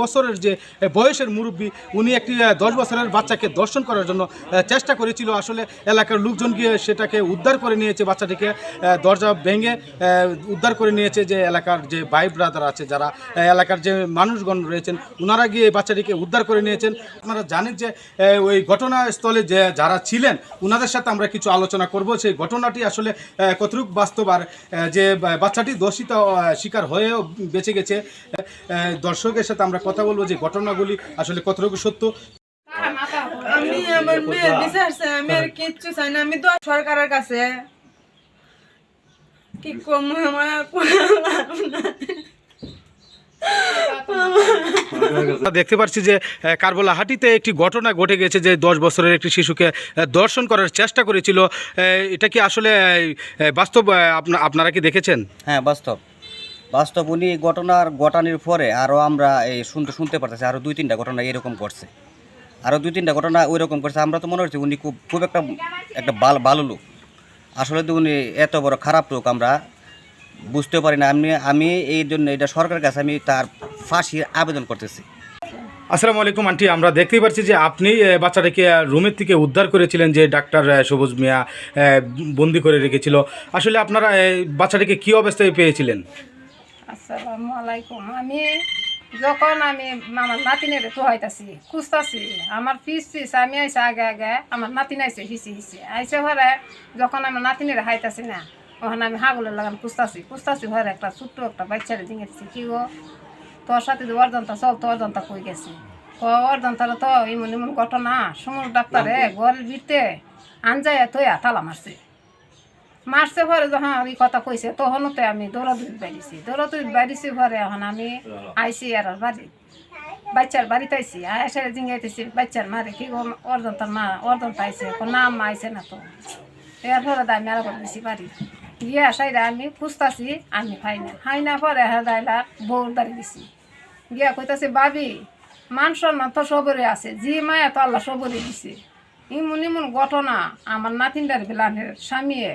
বছরের যে বয়সের মুরব্বী, উনি একটি দশ বছরের বাচ্চাকে দর্শন করার জন্য চেষ্টা করেছিল। আসলে এলাকার লোকজন গিয়ে সেটাকে উদ্ধার করে নিয়েছে বাচ্চাটিকে দরজা ভেঙে উদ্ধার করে নিয়েছে যে এলাকার যে ভাই ব্রাদার আছে যারা এলাকার যে মানুষগণ রয়েছেন ওনারা গিয়ে বাচ্চাটিকে উদ্ধার করে নিয়েছেন। আপনারা জানেন যে ওই ঘটনাস্থলে যে যারা ছিলেন ওনাদের সাথে আমরা কিছু আলোচনা করব। সেই ঘটনাটি আসলে কতটুকু বাস্তব আর যে, বাচ্চাটি দোষিত শিকার হয়েও বেঁচে গেছে দর্শকের সাথে আমরা কথা বলব যে ঘটনাগুলি আসলে কতটুকু সত্য? আমি আমার মেয়ের বিচার চাই আমি আর কিচ্ছু চাই না আমি তো সরকারের কাছে। কি কম আমার দেখতে পাচ্ছি যে কারবলাহাটিতে একটি ঘটনা ঘটে গেছে যে দশ বছরের একটি শিশুকে দর্শন করার চেষ্টা করেছিল। এটা কি আসলে বাস্তব আপনা- আপনারা কি দেখেছেন? হ্যাঁ বাস্তব। বাস্তব উনি ঘটনার ঘটানোর পরে আরও আমরা এই শুনতে শুনতে পারতেছি আরও দুই, তিনটা ঘটনা এরকম করছে। আরও দুই, তিনটা ঘটনা ওই রকম করছে। আমরা তো মনে হচ্ছে উনি খুব খুব একটা একটা ভালো ভালো লোক। আসলে তো উনি এত বড় খারাপ লোক আমরা বুঝতে পারি না। আমি আমি এই জন্য এটা সরকারের কাছে আমি তার ফাঁসির আবেদন করতেছি। আসসালামু আলাইকুম, আন্টি। আমরা দেখতেই পাচ্ছি যে আপনি বাচ্চাটাকে রুমের থেকে উদ্ধার করেছিলেন যে ডাক্তার সবুজ মিয়া বন্দি করে রেখেছিল। আসলে আপনারা বাচ্চাটাকে কি অবস্থায় পেয়েছিলেন? আসসালামু আলাইকুম। আমি যখন আমি আমার নাতিনের তো হইতাছি খুঁজতাছি আমার পিস পিস আমি আইসে আগে আগে আমার নাতিন আইসে হিসি হিসি। আইসে ঘরে যখন আমার নাতিনের হাইতাছি না ওখানে আমি হাগুলের লাগান খুঁজতাছি খুঁজতাছি ঘরে একটা ছোট্ট একটা বাচ্চারে জিঙে কি গো? তোর সাথে তো অর্জনটা চল তো অর্জনটা কই গেছে? ও অর্জনটার তো এমন এমন ঘটনা সমুদ্র ডাক্তারে ঘরের ভিতরে আনজায় তৈয়া তালা মারছে। মারছে পরে যখন এই কথা কইছে তখনও তো আমি দৌড়াদৌড়ি বাড়িছি। দৌড়াদৌড়ি বাড়িছি পরে এখন আমি আইসি আর বাড়ি। বাচ্চার বাড়িতে আইসি আয়সা জিঙ্গাইতেছি, বাচ্চার মারে কি অর্জন তার মা, অর্জন পাইছে কোন নাম আইছে না তো। এর পরে আমি আর বেশি পারি গিয়ে আসাইরা আমি খুঁজতাছি, আমি খাই না। খাই না পরে হ্যাঁ দাইলা বউর দাঁড়িয়ে দিছি গিয়া কইতাছে বাবি মান সম্মান তো সবরে আছে, জি মায়া তো আল্লাহ সবরে দিছে। ইমন ইমন ঘটনা, আমার নাতিনটার বেলানের স্বামীয়ে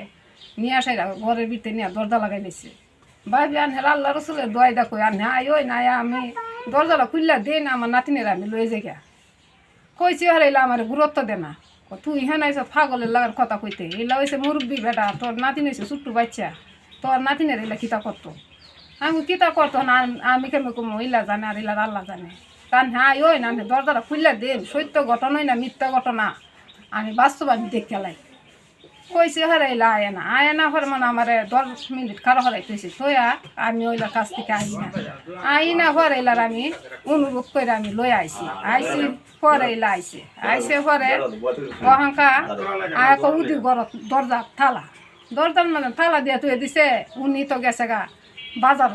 নিয়ে আসাই ঘরের ভিতরে নিয়ে দরজা লাগাই নিছে ভাবি আনহে আল্লাহ রসুলের দোয়াই দেখো আনহে আই ওই নাই আমি দরজাটা খুললা দিই না, আমার নাতিনের আমি লয়ে যাই কইছি হারাইলা আমার গুরুত্ব দে না। তুই হ্যাঁ নাইছ ফাগলের লাগার কথা কইতে। এলা হয়েছে মুরব্বী বেটা, তোর নাতিন হয়েছে ছোট্ট বাচ্চা। তোর নাতিনের এলা কিতা করতো? আমি কিতা করতো না, আম- কেমন কম? ইলা জানে আর ইলার আল্লাহ জানে। কারণ হ্যাঁ ওই না আমি দরজাটা খুললা দেন সত্য ঘটনাই না, মিথ্যা ঘটনা। আমি বাস্তব আমি দেখে লাই কইছে হারাইলা আয় না আয় না হর মানে আমার দশ মিনিট খারো হরাই কইছে থইয়া আমি ওইলার কাছ থেকে আই না। আই না হরাইলার আমি অনুরোধ করে আমি লই আইছি। আইছি হরাইলা আইছে। আইসে হরে অহংকা, আয় কো উদি ঘরত দরজা, থালা। দরজার মানে থালা দিয়ে তুই দিছে, উনি তো গেছে গা বাজার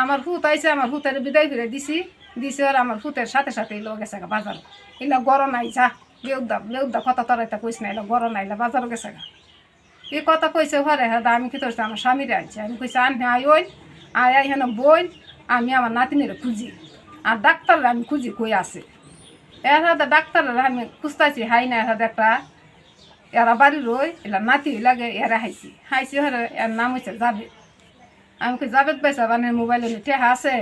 আমার হুত আইছে, আমার হুতের বিদায় করে দিছি। দিছে আর আমার হুতের সাথে সাথে এলো গেছে গা বাজার এলা গরম নাই লেউদা লেউদা কথা তরাইতা কইস না এলা গরম নাই এলা বাজারও গেছে গা। এই কথা কইছে ঘরে হ্যাঁ আমি কি করছি আমার স্বামীরে আনছে। আমি কইছি, আন আই ওই আয় আই হেন বই আমি আমার নাতিনের খুঁজি। আর ডাক্তাররা আমি খুঁজি কই আছে? এর হাতে ডাক্তাররা আমি খুঁজতাছি, হাই না, এর একটা, এরা বাড়ি রই এলা নাতি লাগে, এরা হাইছি। হাইছি হরে এর নাম হয়েছে জাবেদ। আমি কই, জাবেদ পাইছা মানে মোবাইলে টেহা আছে?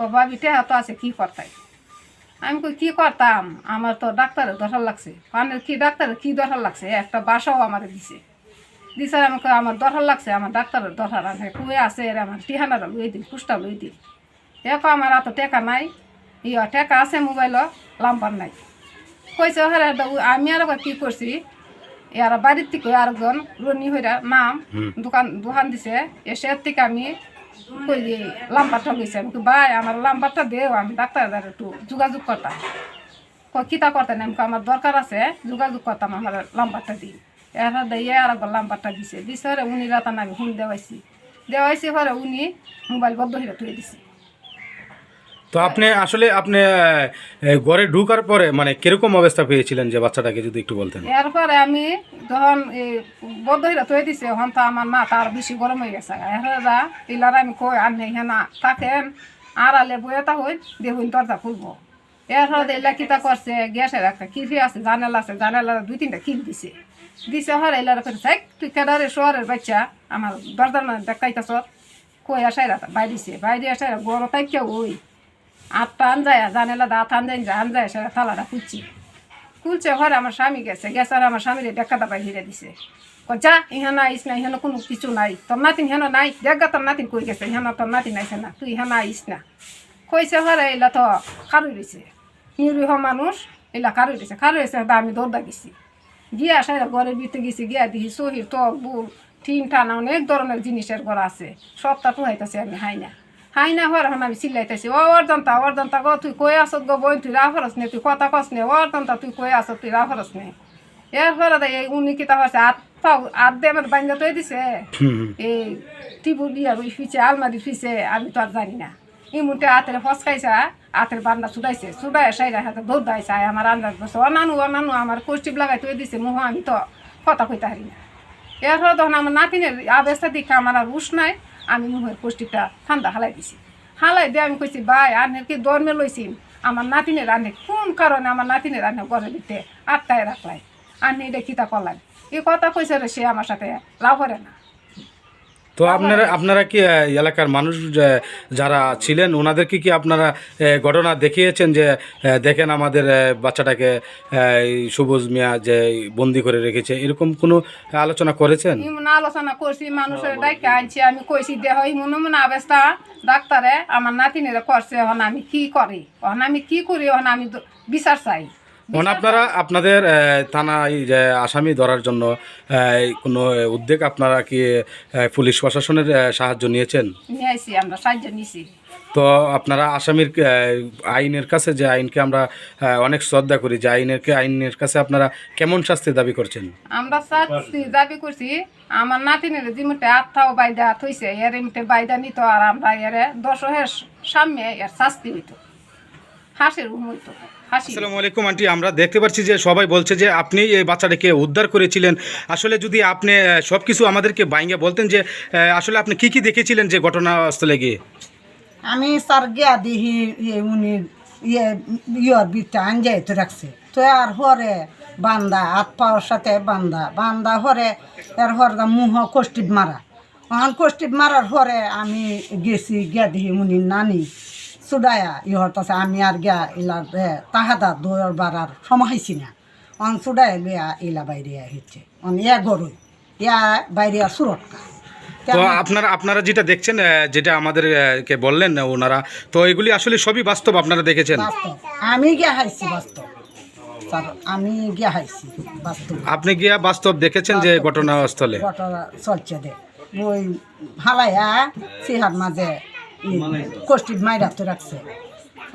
ও ভাবি, টেহা তো আছে, কি করতাই? আমি কই কি করতাম? আমার তো ডাক্তারের দরকার লাগছে। মানে কি ডাক্তারের কি দরকার লাগছে? একটা বাসাও আমার দিছে। দিছে আমি কই আমার দরকার লাগছে আমার ডাক্তারের দরকার। আছে কুয়ে আছে এর আমার টিহানাটা লই দিন পুষ্টা লই দিন দেখো আমার এত টেকা নাই। ইয়া টেকা আছে মোবাইলও লাম্বার নাই। কইছে হরে আমি আর কি করছি? ইয়ার বাড়ির থেকে আরেকজন রনি হইরা নাম দোকান দোকান দিছে। এসে এর থেকে আমি কই যে লাম্বারটা গেছে আমি ভাই, আমার লাম্বারটা দেও আমি ডাক্তার একটু যোগাযোগ করতাম। কিতা করতেন? আমি আমার দরকার আছে, যোগাযোগ করতাম, আমার লাম্বারটা দিই এরা দিয়ে আর একবার লাম্বারটা দিছে। দিছে উনি রাতান আমি ফোন দেওয়াইছি। দেওয়াইছি হরে উনি মোবাইল বদ্ধ হয়ে তুলে দিছে। তো আপনি আসলে আপনি ঘরে ঢুকার পরে মানে কীরকম অবস্থা পেয়েছিলেন যে বাচ্চাটাকে যদি একটু বলতেন? এরপরে আমি যখন হইরা তৈরি দিছে হন তো আমার মা তার বেশি গরম হয়ে গেছে। এরা ইলার আমি কই আনে হেনা থাকেন আর আলে বইটা হই দেখুন দরজা খুলবো। এরপরে এলা কিতা করছে, গ্যাসের একটা কিফি আছে, জানালা আছে জানালা দুই তিনটা কিল দিছে। দিছে হর, এলার করে সাইক তুই কেদারে শহরের বাচ্চা, আমার দরজার মানে দেখাইতাছ, কই আসাই রাতা বাইরেছে বাইরে আসাই গরম তাই কেউ ওই আটটা আনজায়, জানেলা দাঁত আনজাই আনজায় সে তালাটা খুলছি। খুলছে, ঘরে আমার স্বামী গেছে গেছে আর আমার স্বামীর দেখা দাবাই হিরে দিছে। যা ইহান আইস না, ইহান কোনো কিছু নাই। তোর নাতিন হেন নাই দেখা তোর নাতিন কই গেছে, ইহান তোর নাতিন আইসে না, তুই ইহান আইস না। কইছে ঘরে এলা তো কারুই রয়েছে নিরীহ মানুষ, এলা কারুই রয়েছে কারুই রয়েছে আমি দৌড়া গেছি। গিয়া আসা ঘরের ভিতরে গেছি, গিয়া দেখি সহির টক, বুল, টিন, টানা অনেক ধরনের জিনিসের ঘর আছে। সবটা টুহাইতেছি আমি হাই না হাই না হওয়ার এখন আমি চিল্লাইতেছি ও অর্জন্তা অর্জন্তা গো তুই কই আসত গো বোন তুই রাফরস নে তুই কথা কস নে অর্জন্তা তুই কই আসত তুই রাফরস নে এরপরে এই উনি কিতা হচ্ছে আট পাও আট দিয়ে আমার বাঞ্জা তৈ দিছে এই টিবু দিয়া ওই ফিচে আলমারি ফিচে আমি তো আর জানি না এই মুহূর্তে হাতের ফসকাইছে হাতের বান্না ছুটাইছে ছুটাই সাইডা হাতে দৌড় দাইছে আমার আন্দাজ বসে অনানু অনানু আমার কোষ্টিপ লাগাই তৈ দিছে মুহ আমি তো কথা কইতে হারি না এরপরে তখন আমার নাতিনের আবেস্তা দিকে আমার আর উস নাই আমি মুহের কোষ্টিপটা ঠান্ডা হালাই দিছি। হালাই দিয়ে আমি কইছি, ভাই আনের কি দরমে লইছি? আমার নাতিনের আনে কোন কারণে আমার নাতিনের আনে ঘরে দিতে আটকায় রাখলাই? আনে এটা কিতা করলাম এই কথা কইছে রে সে আমার সাথে লাভ করে না। তো আপনারা আপনারা কি এলাকার মানুষ যারা ছিলেন, ওনাদেরকে কি আপনারা ঘটনা দেখিয়েছেন যে দেখেন আমাদের বাচ্চাটাকে সবুজ মিয়া যে বন্দি করে রেখেছে, এরকম কোনো আলোচনা করেছেন? আলোচনা করছি, মানুষের ডাইকে আনছি, আমি কইছি, দেহ, ইমন মন অবস্থা ডাক্তারে, আমার নাতিনের করছে, এখন আমি কি করি? এখন আমি কি করি? এখন আমি বিচার চাই। মানে আপনারা আপনাদের থানায় যে আসামি ধরার জন্য কোনো উদ্যোগ আপনারা কি পুলিশ প্রশাসনের সাহায্য নিয়েছেন? আমরা সাহায্য তো আপনারা আসামির আইনের কাছে যে আইনকে আমরা অনেক শ্রদ্ধা করি যে আইনের আইনের কাছে আপনারা কেমন শাস্তি দাবি করছেন? আমরা শাস্তি দাবি করছি আমার নাতিনের যেমতে আত্মাও বাইদা থইছে এর এমতে বাইদা নিত আর আমরা এর দশহের সামনে এর শাস্তি হইত হাসির উম হইত। আসসালামু আলাইকুম আন্টি। আমরা দেখতে পাচ্ছি যে সবাই বলছে যে আপনি এই বাচ্চাটাকে উদ্ধার করেছিলেন। আসলে যদি আপনি সব কিছু আমাদেরকে বাইঙ্গে বলতেন যে আসলে আপনি কি কি দেখেছিলেন যে ঘটনাস্থলে গিয়ে? আমি স্যার গিয়া দিহি ইয়ে উনি ইয়ে ইয়র বিটটা আঞ্জাই তো রাখছে। তো আর হরে বান্দা হাত পাওয়ার সাথে বান্দা। বান্দা হরে এর হরদা মুহ কষ্টিপ মারা। অহন কষ্টিপ মারার হরে আমি গেছি গিয়া দিহি উনি নানি। সুডায়া ইহর তাছে আমি আর গিয়া ইলার তাহাদা দৌড় বাড়ার সময় হয়েছি না। অন সুডায় লইয়া ইলা বাইরে হচ্ছে অন ইয়া গরুই ইয়া বাইরে সুরটকা তো আপনারা আপনারা যেটা দেখছেন যেটা আমাদের আহ, কে বললেন ওনারা তো এগুলি আসলে সবই বাস্তব আপনারা দেখেছেন? আমি গিয়া হাইছি বাস্তব। আমি গিয়া হাইছি বাস্তব। আপনি গিয়া বাস্তব দেখেছেন যে ঘটনাস্থলে? ঘটনা চলছে দে। ওই হালাইয়া সিহার মাঝে কষ্টি মাইরা তো রাখছে।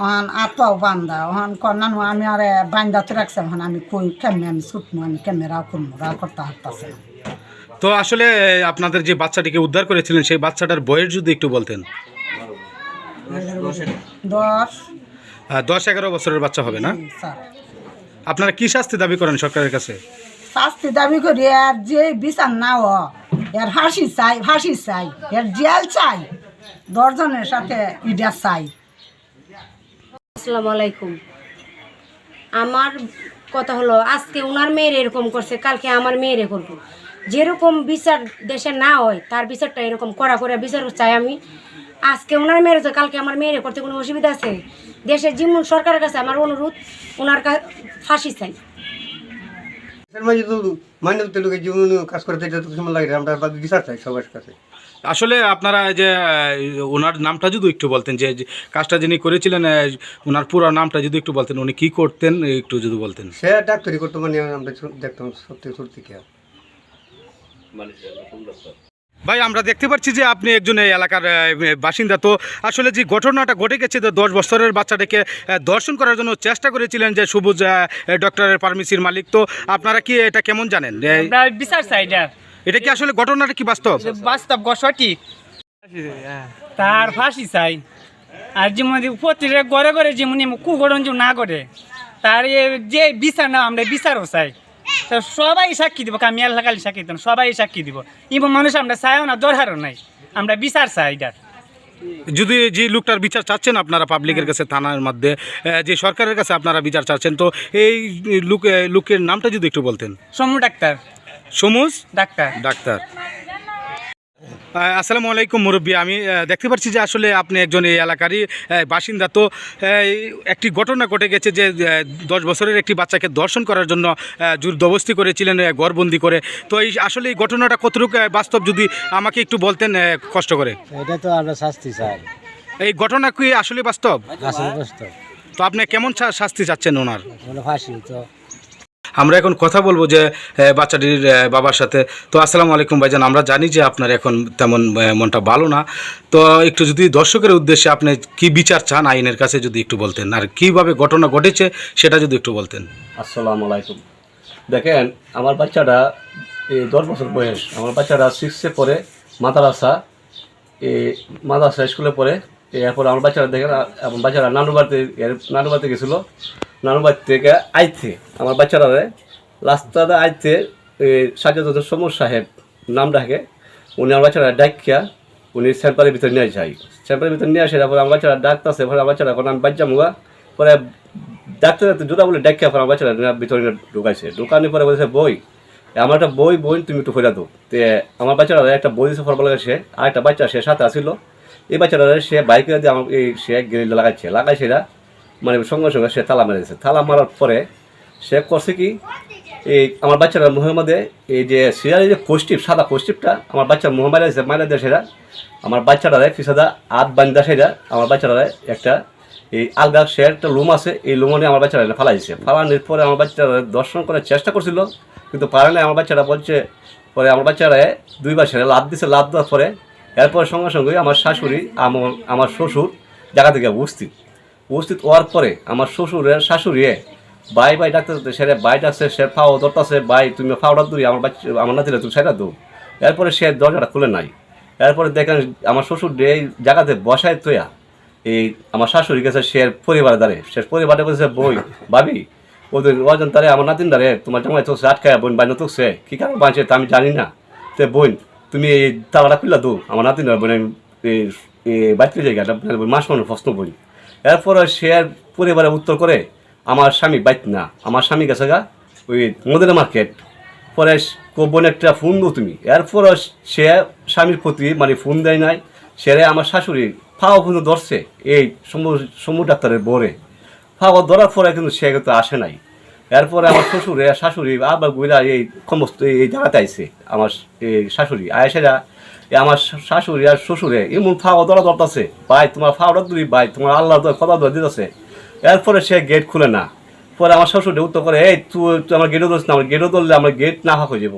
ওহান আত্মাও বান্দা ওহান কন্যানো আমি আর বান্দা তো রাখছে ওহান আমি কই কেমনে আমি ছুটমু আমি কেমনে রাও করব রাও করতে হারতাছে না। তো আসলে আপনাদের যে বাচ্চাটিকে উদ্ধার করেছিলেন সেই বাচ্চাটার বয়স যদি একটু বলতেন। দশ। দশ এগারো বছরের বাচ্চা হবে না? স্যার। আপনারা কি শাস্তি দাবি করেন সরকারের কাছে? শাস্তি দাবি করি আর যে বিচার না এর হাসি চাই ফাঁসি চাই এর জেল চাই। দশজনের সাথে ইডা চাই। আসসালামু আলাইকুম। আমার কথা হলো আজকে ওনার মেয়ের এরকম করছে কালকে আমার মেয়েরে করব যেরকম বিচার দেশে না হয় তার বিচারটা এরকম করা করে বিচার চাই আমি। আজকে ওনার মেয়ের তো কালকে আমার মেয়েরে করতে কোনো অসুবিধা আছে? দেশের যেমন সরকারের কাছে আমার অনুরোধ ওনার ফাঁসি চাই। মাঝে তো লোকের জীবন কাজ করতে যত সময় লাগে আমরা বিচার চাই সবার কাছে। আসলে আপনারা যে ওনার নামটা যদি একটু বলতেন যে কাজটা যিনি করেছিলেন ওনার পুরো নামটা যদি একটু বলতেন উনি কি করতেন একটু যদি বলতেন। সে ডাক্তারি করতো মানে আমরা দেখতাম সত্যি সত্যি কে ভাই আমরা দেখতে পাচ্ছি যে আপনি একজন এই এলাকার বাসিন্দা। তো আসলে যে ঘটনাটা ঘটে গেছে যে দশ বছরের বাচ্চাটাকে দর্শন করার জন্য চেষ্টা করেছিলেন যে সবুজ ডক্টরের ফার্মেসির মালিক। তো আপনারা কি এটা কেমন জানেন? বিচার চাই। এটা কি আসলে ঘটনাটা কি বাস্তব? বাস্তব গ সঠিক। তার ফাঁসি চাই। আর যেমন প্রত্যেকের ঘরে ঘরে যেমন কুকরণ যে না করে তার এ যে বিচার না আমরা বিচারও চাই। তো সবাই সাক্ষী দিব আমি এলাকালি সাক্ষী দিব সবাই সাক্ষী দিব। এবং মানুষ আমরা চাইও না দরকারও নাই। আমরা বিচার চাই এটার। যদি যে লোকটার বিচার চাচ্ছেন আপনারা পাবলিকের কাছে থানার মধ্যে যে সরকারের কাছে আপনারা বিচার চাচ্ছেন তো এই লোক লোকের নামটা যদি একটু বলতেন। সমু ডাক্তার। সমুজ? ডাক্তার। ডাক্তার। আসসালামু আলাইকুম মুরব্বী আমি দেখতে পাচ্ছি যে আসলে আপনি একজন এই এলাকারই বাসিন্দা। তো একটি ঘটনা ঘটে গেছে যে দশ বছরের একটি বাচ্চাকে দর্শন করার জন্য আহ, জোরদবস্তি করেছিলেন গড়বন্দি করে। তো এই আসলে এই ঘটনাটা কতটুকু বাস্তব যদি আমাকে একটু বলতেন কষ্ট করে। এটা তো আমরা শাস্তি চাই। এই ঘটনা কি আসলে বাস্তব? আসলে কষ্ট তো আপনি কেমন শাস্তি চাচ্ছেন ওনার? ফাঁসি তো আমরা এখন কথা বলব যে বাচ্চাটির বাবার সাথে। তো আসসালামু আলাইকুম ভাইজান, আমরা জানি যে আপনার এখন তেমন মনটা ভালো না। তো একটু যদি দর্শকের উদ্দেশ্যে আপনি কি বিচার চান আইনের কাছে যদি একটু বলতেন, আর কীভাবে ঘটনা ঘটেছে সেটা যদি একটু বলতেন। আসসালামু আলাইকুম। দেখেন, আমার বাচ্চাটা দশ বছর বয়স। আমার বাচ্চাটা সিক্সে পড়ে, মাদারাসা মাদ্রাসা স্কুলে পড়ে। এরপর আমার বাচ্চারা দেখেন, আ- আমার বাচ্চারা নানু বাড়িতে নানু বাড়িতে গেছিল। নানু বাড়ি থেকে আইতে, আমার বাচ্চারা রাস্তাতে আইতে সাজাদ সমর সাহেব নাম ডাকে, উনি আমার বাচ্চারা ডাকিয়া উনি স্যাম্পারের ভিতরে নিয়ে যাই স্যাম্পারের ভিতরে নিয়ে আসে তারপরে আমার বাচ্চারা ডাকতেছে, পরে আমার বাচ্চারা এখন আমি বাচ্চা মুগা পরে ডাক্তার ডাক্তার জোড়া বলে ডাকিয়া পরে আমার বাচ্চারা ভিতরে ঢুকাইছে। ঢুকানোর পরে বলেছে, বই, আমার একটা বই বই তুমি একটু ফেরা দো তে আমার বাচ্চারা একটা বই দিয়েছে সে আর একটা বাচ্চা, সে সাথে আসিল। এই বাচ্চারা সে বাইকে দিয়ে আমার এই সে গ্রিল লাগাইছে লাগাইছে এরা মানে সঙ্গে সঙ্গে সে তালা মেরেছে। তালা মারার পরে সে করছে কি, এই আমার বাচ্চারা মুহের মধ্যে এই যে সিরিয়ালের যে কোষ্টিপ সাদা কোষ্টিপটা আমার বাচ্চার মুহ মারা দিয়েছে মারা দিয়ে সেটা আমার বাচ্চারা ফিসাদা আধ বান্ধা সেটা আমার বাচ্চারা একটা এই আলগা সে একটা লুম আছে, এই লুমো নিয়ে আমার বাচ্চারা ফালাই দিয়েছে ফালানোর পরে আমার বাচ্চারা দর্শন করার চেষ্টা করছিল, কিন্তু পারে না আমার বাচ্চারা বলছে, পরে আমার বাচ্চারা দুইবার সেটা লাভ দিছে লাভ দেওয়ার পরে এরপর সঙ্গে সঙ্গে আমার শাশুড়ি আমার আমার শ্বশুর জায়গা থেকে উপস্থিত। উপস্থিত হওয়ার পরে আমার শ্বশুরের শাশুড়ি বাই বাই ডাক্তার সেরে বাই ডাকছে সে ফাও ধরতেছে বাই তুমি ফাওটা দুই আমার বাচ্চা, আমার নাতিরা তুমি সেটা দৌ এরপরে সে দরজাটা খুলে নাই। এরপরে দেখেন আমার শ্বশুর এই জায়গাতে বসায় তোয়া এই আমার শাশুড়ি গেছে সে পরিবারে দাঁড়ে সে পরিবারে বলছে, বই, ভাবি, ওদের ওজন তারে, আমার নাতিন দাঁড়ে তোমার জামাই তো আটকায় বোন বাইন তুকছে কী কারণ বাঁচে তা আমি জানি না। তে বোন তুমি এই তালাটা খুললা দো আমার নাতিন বোন বাচ্চা জায়গাটা মাস মানুষ প্রশ্ন বই এরপরে সে আর পরিবারে উত্তর করে, আমার স্বামী বাইত না, আমার স্বামী গেছে গা, ওই মদের মার্কেট। পরে বোন একটা ফোন দো তুমি। এরপরে সে স্বামীর প্রতি মানে ফোন দেয় নাই, সেরে আমার শাশুড়ি ফাও কিন্তু ধরছে, এই সমু সমু ডাক্তারের বোরে। ফাও ধরার পরে কিন্তু সে কিন্তু আসে নাই। এরপরে আমার শ্বশুরে, শাশুড়ি আবার গুইরা এই সমস্ত এই জায়গাতে আইছে, আমার এই শাশুড়ি। আয়সেরা আমার শাশুড়ি আর শ্বশুরে এমন ফাও ধরা ধরতেছে। ভাই, তোমার ফাওটা দুই ভাই, তোমার আল্লাহ কথা ধরে দিতেছে। এরপরে সে গেট খুলে না। পরে আমার শ্বশুরে উত্তর করে, এই, তুই তুই আমার গেটও ধরছিস না, আমার গেটও ধরলে আমার গেট না হয়ে যাব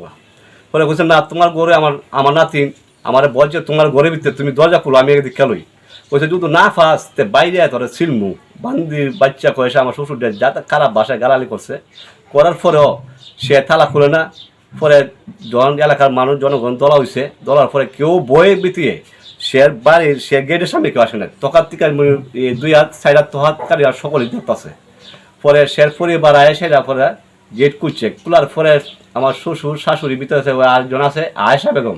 পরে বলছে না, তোমার ঘরে আমার আমার নাতিন আমার বলছে, তোমার ঘরের ভিতরে তুমি দরজা খুলো, আমি এদিকে খেলোই। বলছে যদি না ফাস তে বাইরে তোরা ছিলমু। বান্দির বাচ্চা কয়েছে আমার শ্বশুর যাতে খারাপ বাসায় গালালি করছে। করার পরেও সে থালা খুলে না। পরে জন এলাকার মানুষ জনগণ দলা হয়েছে দলার পরে কেউ বয়ে বিতিয়ে সে বাড়ির সে গেটের সামনে কেউ আসে না তকার থেকে দুই হাত সাইড হাত হাত কারি আর সকলেই দেখতেছে পরে শের পরিবার আয় সেটা পরে গেট খুলছে। খোলার পরে আমার শ্বশুর শাশুড়ি ভিতরে আছে, ওই আরেকজন আছে আয়েশা বেগম।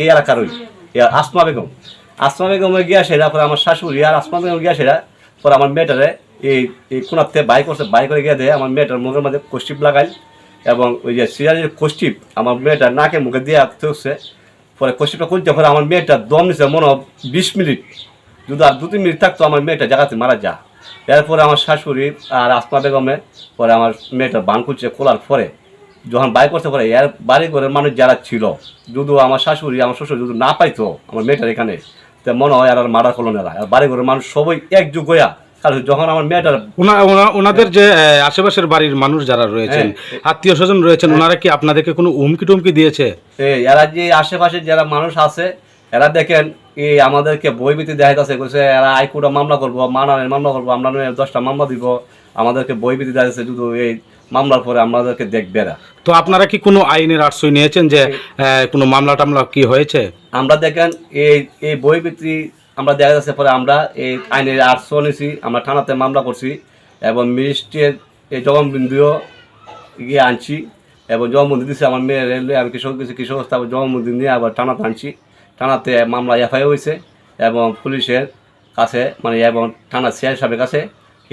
এই এলাকার ওই আসমা বেগম। আসমা বেগমে গিয়া সেটা পরে আমার শাশুড়ি আর আসমা বেগম গিয়া সেটা পরে আমার মেয়েটারে এই এই কোনাতে বাই করছে, বাই করে গিয়ে দেয়। আমার মেয়েটার মুখের মধ্যে কষ্টিপ লাগাই এবং ওই যে সিরিয়ালের কষ্টিপ আমার মেয়েটার নাকে মুখে দিয়ে হচ্ছে পরে কষ্টিপটা করতে পরে আমার মেয়েটা দম নিছে মনে বিশ মিনিট, যদি আর দু তিন মিনিট থাকতো, আমার মেয়েটা জায়গাতে মারা যা এরপরে আমার শাশুড়ি আর আসমা বেগমে, পরে আমার মেয়েটা বান খুলছে খোলার পরে। যখন বাই করতে পারে এর বাড়ি ঘরের মানুষ যারা ছিল যদি আমার শাশুড়ি, আমার শ্বশুর যদি না পাইতো আমার মেয়েটার এখানে তো মনে হয় আর মারা করল না আর বাড়ি ঘরের মানুষ সবাই একযুগ হইয়া কারণ যখন আমার মেয়েটার ওনা- ওনা- ওনাদের যে আশেপাশের বাড়ির মানুষ যারা রয়েছেন আত্মীয় স্বজন রয়েছেন ওনারা কি আপনাদেরকে কোনো হুমকি টুমকি দিয়েছে? এরা যে আশেপাশে যারা মানুষ আছে এরা দেখেন এই আমাদেরকে বই বিতি দেখাইতেছে কইছে এরা আইকুটা মামলা করব মানানের মামলা করব আমরা দশটা মামলা দিব। আমাদেরকে বই বিতি দেখাইতেছে যদি এই মামলার পরে আমাদেরকে দেখবে এরা। তো আপনারা কি কোনো আইনের আশ্রয় নিয়েছেন যে কোনো মামলা টামলা কি হয়েছে? আমরা দেখেন এই এই বই বিক্রি আমরা দেখা যাচ্ছে পরে আমরা এই আইনের আটশো নিয়েছি আমরা থানাতে মামলা করছি এবং মিনিস্ট্রির এই জবানবন্দিও গিয়ে আনছি এবং জবানবন্দি দিচ্ছে আমার মেয়ের রেলওয়ে আমি কৃষক কিছু কৃষক তারপর জবানবন্দি নিয়ে আবার থানাতে আনছি। থানাতে মামলা এফআইআর হয়েছে এবং পুলিশের কাছে মানে এবং থানা সিআই সাহেবের কাছে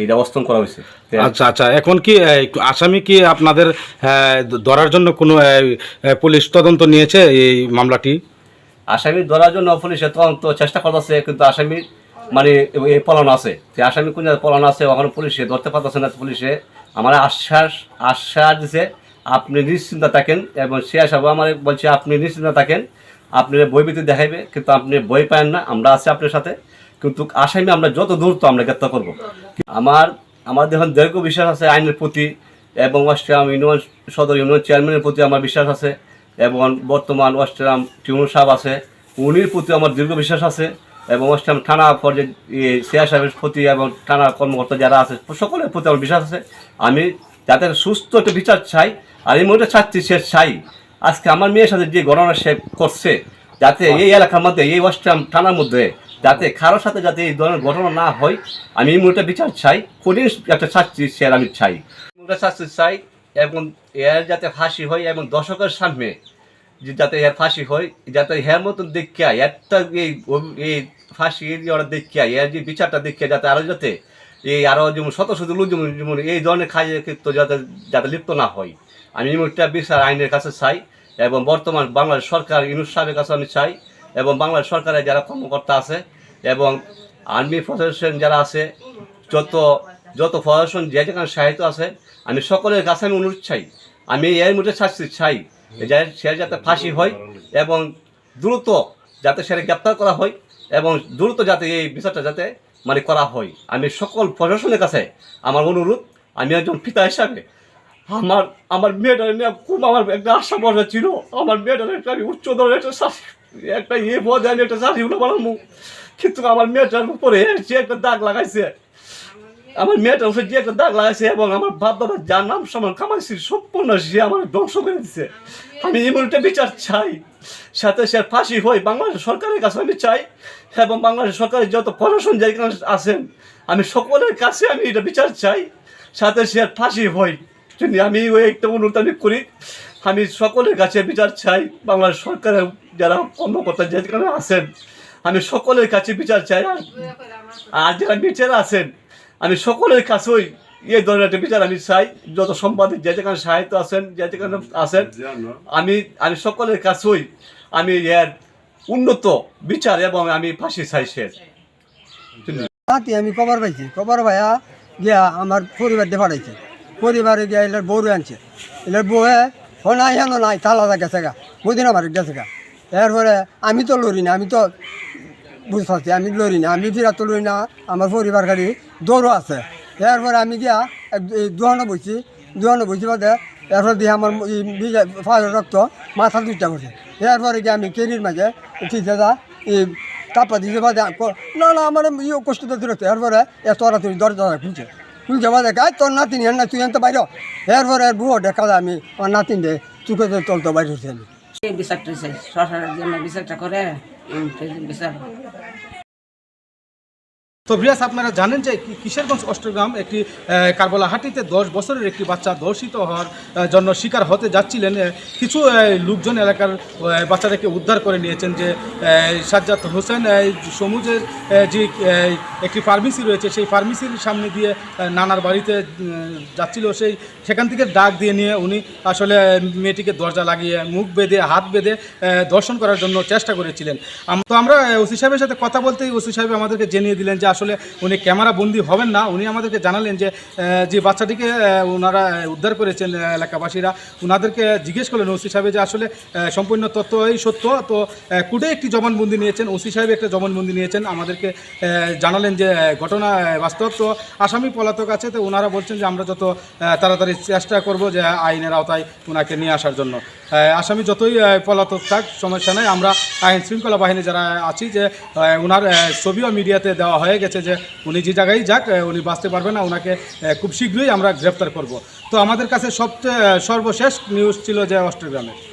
এইটা অস্তন করা হয়েছে। আচ্ছা আচ্ছা এখন কি আসামি কি আপনাদের ধরার জন্য কোনো পুলিশ তদন্ত নিয়েছে এই মামলাটি? আসামি ধরার জন্য পুলিশে তদন্ত চেষ্টা করতেছে কিন্তু আসামি মানে এই পলান আছে। যে আসামি কোন পলান আছে ওখানে পুলিশে ধরতে পারতেছে না পুলিশে আমার আশ্বাস আশ্বাস দিছে আপনি নিশ্চিন্ত থাকেন এবং সে হিসাবে আমার বলছে আপনি নিশ্চিন্ত থাকেন আপনি বইবিতে দেখাইবে কিন্তু আপনি বই পান না আমরা আছি আপনার সাথে। কিন্তু আসামি আমরা যত দূর তো আমরা গ্রেপ্তার করব। আমার আমার দেখুন, দীর্ঘ বিশ্বাস আছে আইনের প্রতি এবং অস্ট্রাম ইউনিয়ন, সদর ইউনিয়ন চেয়ারম্যানের প্রতি আমার বিশ্বাস আছে এবং বর্তমান অস্ট্রাম টিউন সাহেব আছে, উনির প্রতি আমার দীর্ঘ বিশ্বাস আছে এবং অস্ট্রাম থানা পর্যায়ে সিয়া সাহেবের প্রতি এবং থানা কর্মকর্তা যারা আছে, সকলের প্রতি আমার বিশ্বাস আছে। আমি যাতে সুস্থ একটা বিচার চাই, আর এই মুহূর্তে চাচ্ছি সে চাই। আজকে আমার মেয়ের সাথে যে ঘটনা সে করছে, যাতে এই এলাকার মধ্যে, এই অস্ট্রাম থানার মধ্যে যাতে কারোর সাথে যাতে এই ধরনের ঘটনা না হয়, আমি এই মুহূর্তে বিচার চাই কঠিন একটা শাস্তি সে আমি চাই। মুহূর্তে শাস্তি চাই এবং এর যাতে ফাঁসি হয় এবং দর্শকের সামনে যে যাতে এর ফাঁসি হয়, যাতে এর মতন দেখিয়া একটা এই এই ফাঁসি ওরা দেখিয়া, এর যে বিচারটা দেখিয়া যাতে আরও যাতে এই আরও যেমন শত শত লোক যেমন যেমন এই ধরনের খাইয়ে কিন্তু যাতে যাতে লিপ্ত না হয়। আমি এই মুহূর্তে বিচার আইনের কাছে চাই এবং বর্তমান বাংলাদেশ সরকার ইউনুস সাহেবের কাছে আমি চাই এবং বাংলাদেশ সরকারের যারা কর্মকর্তা আছে এবং আর্মি প্রশাসন যারা আছে, যত যত প্রশাসন যে যেখানে সাহিত্য আছে, আমি সকলের কাছে আমি অনুরোধ চাই। আমি এর মধ্যে শাস্তি চাই যে সে যাতে ফাঁসি হয় এবং দ্রুত যাতে সেটা গ্রেপ্তার করা হয় এবং দ্রুত যাতে এই বিচারটা যাতে মানে করা হয়। আমি সকল প্রশাসনের কাছে আমার অনুরোধ। আমি একজন পিতা হিসাবে আমার আমার মেয়েটা নিয়ে খুব আমার একটা আশা ভরসা ছিল। আমার মেয়েটার একটা আমি উচ্চ ধরনের একটা শাস্তি একটা ইয়ে পদে আমি একটা চাকরিগুলো বানাবো কিন্তু আমার মেয়েটার উপরে যে একটা দাগ লাগাইছে, আমার মেয়েটার উপরে যে একটা দাগ লাগাইছে এবং আমার বাপ দাদা যার নাম সমান কামাইছি, সম্পূর্ণ সে আমার ধ্বংস করে দিছে। আমি মুহূর্তে বিচার চাই, সাথে সে ফাঁসি হই বাংলাদেশ সরকারের কাছে আমি চাই, এবং বাংলাদেশ সরকারের যত প্রশাসন যেখানে আছেন, আমি সকলের কাছে আমি এটা বিচার চাই, সাথে সে ফাঁসি জন্য আমি ওই একটা অনুরোধ আমি করি আমি সকলের কাছে বিচার চাই বাংলাদেশ সরকারের যারা কর্মকর্তা যেখানে আছেন আমি সকলের কাছে বিচার চাই। আর যারা বিচার আছেন আমি সকলের কাছেই এই ধরনের একটা বিচার আমি চাই। যত সম্পাদক যে যেখানে সাহিত্য আছেন যে যেখানে আছেন আমি আমি সকলের কাছেই আমি এর উন্নত বিচার এবং আমি ফাঁসি চাই সে। আমি খবর পাইছি। খবর ভাইয়া গিয়া আমার পরিবার দিয়ে পাঠাইছে। পরিবারে গিয়া এলার বউ আনছে। এলার বউয়ে নাই, হেন নাই, তালা গেছে গা। বুঝি না গেছে গা। এরপরে আমি তো লড়ি না, আমি তো বুঝতে আমি লড়ি না, আমি ফিরা তো লড়ি না, আমার পরিবার গাড়ি দৌড়ও আছে। এরপরে আমি গিয়া দুহানো বইছি দুহানো বইছি বাদে এরপরে দিয়ে আমার ফাঁসের রক্ত মাথা দুইটা করছে এরপরে গিয়ে আমি কেরির মাঝে ঠিক আছে এই তারপর দিতে বাদে না না, আমার ইয়ে কষ্ট তো দূরত্ব। এরপরে এত ওরা তুমি দরজা খুলছে। খুলছে বাদে গায়ে তোর নাতিন হেন না, তুই এনতে বাইর এরপরে বুয়ো দেখা আমি, আমার নাতিন দে চুকে তো বাইর সরকারের জন্য বিচারটা করে বিচার। তো ভিয়াস আপনারা জানেন যে কিশোরগঞ্জ অষ্টগ্রাম একটি কারবলাহাটিতে দশ বছরের একটি বাচ্চা ধর্ষিত হওয়ার জন্য শিকার হতে যাচ্ছিলেন। কিছু লোকজন এলাকার বাচ্চাটাকে উদ্ধার করে নিয়েছেন যে সাজ্জাদ হোসেন সমুজের যে একটি ফার্মেসি রয়েছে, সেই ফার্মেসির সামনে দিয়ে নানার বাড়িতে যাচ্ছিল। সেই, সেখান থেকে ডাক দিয়ে নিয়ে উনি আসলে মেয়েটিকে দরজা লাগিয়ে মুখ বেঁধে, হাত বেঁধে দর্শন করার জন্য চেষ্টা করেছিলেন। তো আমরা ওসি সাহেবের সাথে কথা বলতেই ওসি সাহেব আমাদেরকে জানিয়ে দিলেন যে আসলে উনি ক্যামেরা বন্দি হবেন না। উনি আমাদেরকে জানালেন যে যে বাচ্চাটিকে ওনারা উদ্ধার করেছেন এলাকাবাসীরা। ওনাদেরকে জিজ্ঞেস করলেন ওসি সাহেব যে আসলে সম্পূর্ণ তথ্যই সত্য। তো কুটে একটি জবানবন্দি নিয়েছেন, ওসি সাহেব একটা জবানবন্দি নিয়েছেন। আমাদেরকে জানালেন যে ঘটনা বাস্তব। তো, আসামি পলাতক আছে। তো ওনারা বলছেন যে আমরা যত তাড়াতাড়ি চেষ্টা করব যে আইনের আওতায় ওনাকে নিয়ে আসার জন্য। আসামি যতই পলাতক থাক, সমস্যা নেই। আমরা আইন শৃঙ্খলা বাহিনী যারা আছি যে ওনার ছবিও মিডিয়াতে দেওয়া হয়ে গেছে। যে উনি যে জায়গায় যাক উনি বাঁচতে পারবেন না ওনাকে খুব শীঘ্রই আমরা গ্রেফতার করব। তো আমাদের কাছে সবচেয়ে সর্বশেষ নিউজ ছিল যে অস্ট্রেলিয়ামের